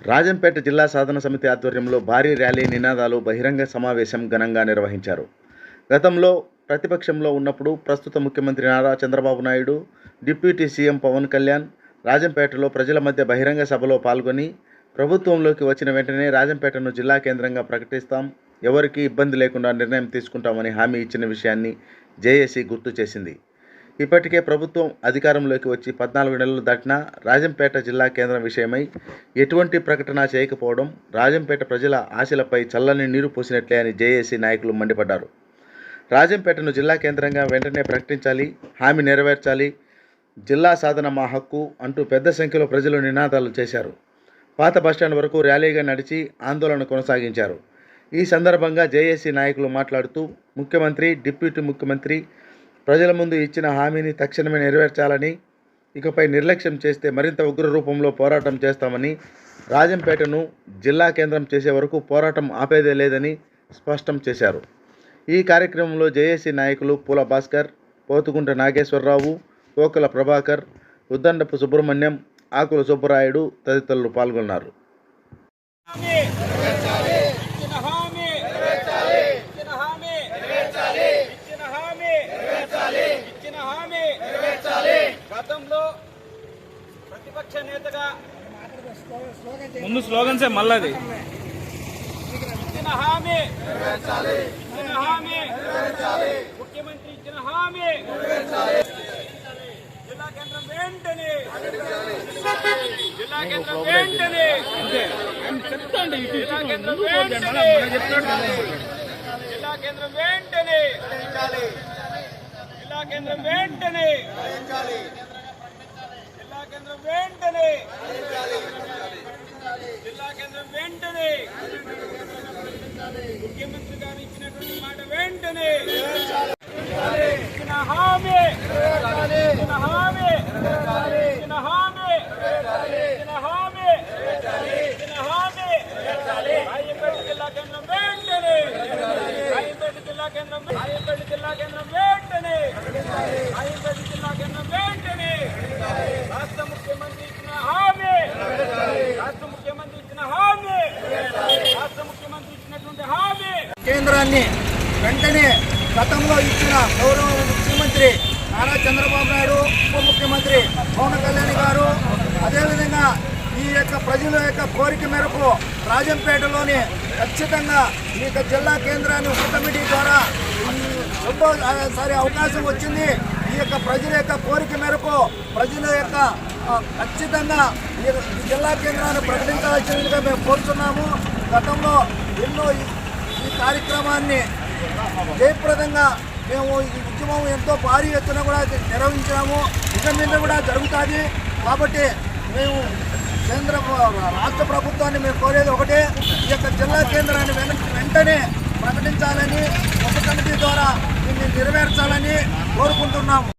రాజంపేట జిల్లా సాధన సమితి ఆధ్వర్యంలో భారీ ర్యాలీ నినాదాలు బహిరంగ సమావేశం ఘనంగా నిర్వహించారు. గతంలో ప్రతిపక్షంలో ఉన్నప్పుడు ప్రస్తుత ముఖ్యమంత్రి నారా చంద్రబాబు నాయుడు డిప్యూటీ సీఎం పవన్ కళ్యాణ్ రాజంపేటలో ప్రజల మధ్య బహిరంగ సభలో పాల్గొని ప్రభుత్వంలోకి వచ్చిన వెంటనే రాజంపేటను జిల్లా కేంద్రంగా ప్రకటిస్తాం ఎవరికీ ఇబ్బంది లేకుండా నిర్ణయం తీసుకుంటామని హామీ ఇచ్చిన విషయాన్ని జేఏసీ గుర్తు చేసింది. ఇప్పటికే ప్రభుత్వం అధికారంలోకి వచ్చి పద్నాలుగు నెలలు దాటినా రాజంపేట జిల్లా కేంద్రం విషయమై ఎటువంటి ప్రకటన చేయకపోవడం రాజంపేట ప్రజల ఆశలపై చల్లని నీరు పోసినట్లే అని జేఏసీ నాయకులు మండిపడ్డారు. రాజంపేటను జిల్లా కేంద్రంగా వెంటనే ప్రకటించాలి హామీ నెరవేర్చాలి జిల్లా సాధన మా హక్కు అంటూ పెద్ద సంఖ్యలో ప్రజలు నినాదాలు చేశారు. పాత బస్టాండ్ వరకు ర్యాలీగా నడిచి ఆందోళన కొనసాగించారు. ఈ సందర్భంగా జేఏసీ నాయకులు మాట్లాడుతూ ముఖ్యమంత్రి డిప్యూటీ ముఖ్యమంత్రి ప్రజల ముందు ఇచ్చిన హామీని తక్షణమే నెరవేర్చాలని ఇకపై నిర్లక్ష్యం చేస్తే మరింత ఉగ్ర రూపంలో పోరాటం చేస్తామని రాజంపేటను జిల్లా కేంద్రం చేసే వరకు పోరాటం ఆపేదే లేదని స్పష్టం చేశారు. ఈ కార్యక్రమంలో జేఏసీ నాయకులు పూల భాస్కర్ పోతుకుంట నాగేశ్వరరావు కోకల ప్రభాకర్ ఉద్దండపు సుబ్రహ్మణ్యం ఆకుల సుబ్బరాయుడు తదితరులు పాల్గొన్నారు ఇచ్చిన హామీ ఇచ్చిన హామీ ఇచ్చిన హామీ ఇచ్చిన హామీ గతంలో ప్రతిపక్ష నేతగా ముందు స్లోగన్సే మళ్ళది ఇచ్చిన హామీ. ఇచ్చిన హామీ. ముఖ్యమంత్రి ఇచ్చిన హామీ. జిల్లా కేంద్రం వెంటనే. జిల్లా కేంద్రం వెంటనే. చెప్తాండి జిల్లా కేంద్రం వెంటనే. జిల్లా కేంద్రం వెంటనే. జిల్లా కేంద్రం వెంటనే. కేంద్రం వెంటనే జిల్లా కేంద్రం వెంటనే ముఖ్యమంత్రి గారు ఇచ్చినటువంటి మాట వెంటనే ఇచ్చిన హామీ ఇచ్చిన హామీ ఇచ్చిన హామీ ఇచ్చిన హామీ ఇచ్చిన హామీ. రాయపేట జిల్లా కేంద్రం వెంటనే రాయపేట జిల్లా కేంద్రం రాయపేట జిల్లా కేంద్రం వెంటనే రాయపేట జిల్లా కేంద్రం వెంటనే రాష్ట్ర ముఖ్యమంత్రి ఇచ్చిన హామీ రాష్ట్ర ముఖ్యమంత్రి ఇచ్చిన హామీ రాష్ట్ర ముఖ్యమంత్రి ఇచ్చినటువంటి హామీ కేంద్రాన్ని వెంటనే గతంలో ఇచ్చిన గౌరవ ముఖ్యమంత్రి నారా చంద్రబాబు నాయుడు ఉప ముఖ్యమంత్రి పవన్ కళ్యాణ్ గారు అదేవిధంగా ఈ యొక్క ప్రజల యొక్క కోరిక మేరకు రాజంపేటలోని ఖచ్చితంగా ఈ యొక్క జిల్లా కేంద్రాన్ని ఉప కమిటీ ద్వారా రెండోసారి అవకాశం వచ్చింది. ఈ యొక్క ప్రజల యొక్క కోరిక మేరకు ప్రజల యొక్క ఖచ్చితంగా ఈ ఈ జిల్లా కేంద్రాన్ని ప్రకటించాల్సిందిగా మేము కోరుతున్నాము గతంలో ఎన్నో ఈ- కార్యక్రమాన్ని జయప్రదంగా మేము ఈ ఉద్యమం ఎంతో భారీ ఎత్తున కూడా నిర్వహించినాము. ఇక మీద కూడా జరుగుతుంది. కాబట్టి మేము కేంద్ర రాష్ట్ర ప్రభుత్వాన్ని మేము కోరేది ఒకటే. ఈ యొక్క జిల్లా కేంద్రాన్ని వెంటనే ప్రకటించాలని ఉప కమిటీ ద్వారా దీన్ని నెరవేర్చాలని కోరుకుంటున్నాము.